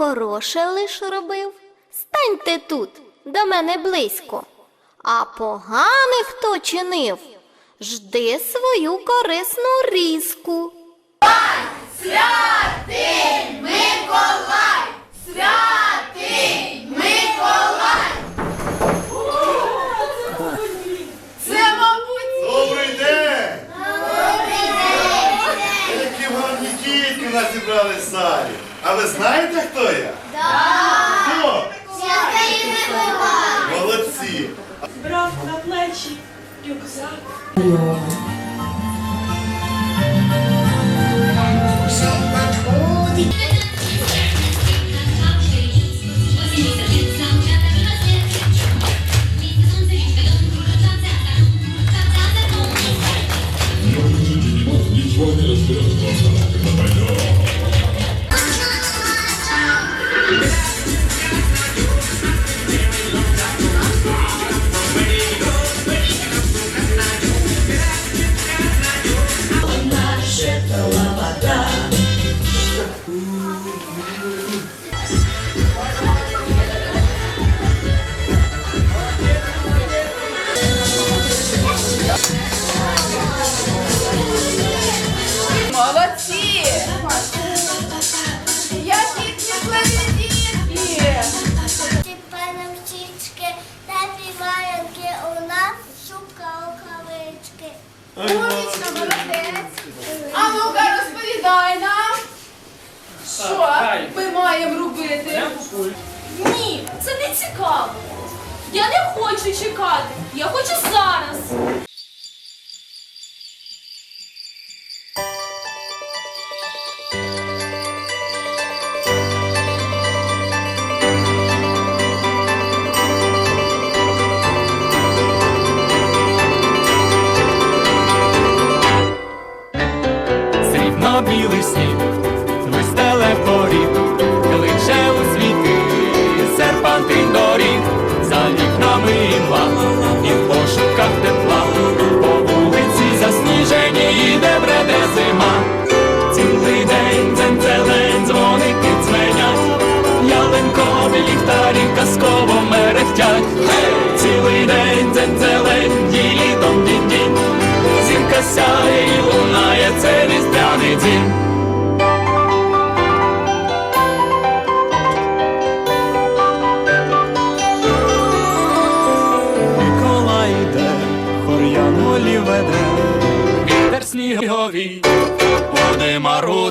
хороше лиш робив. Станьте тут, до мене близько. А погане хто чинив, жди свою корисну різку. Це, в нас зібрали в залі. А ви знаєте, хто я? Так! Хто? Молодці! брав на плечі рюкзак. Молодці! Які дітки! Паном щічки та піваянки у нас. Умнічка, молодець! А ну-ка розповідай робити? Ні, це не цікаво. Я не хочу чекати. Я хочу зараз. Білий сніг, сяє і лунає, це різдвяний дім. Микола йде, хор'ян волі веде, вітер снігові, води мару.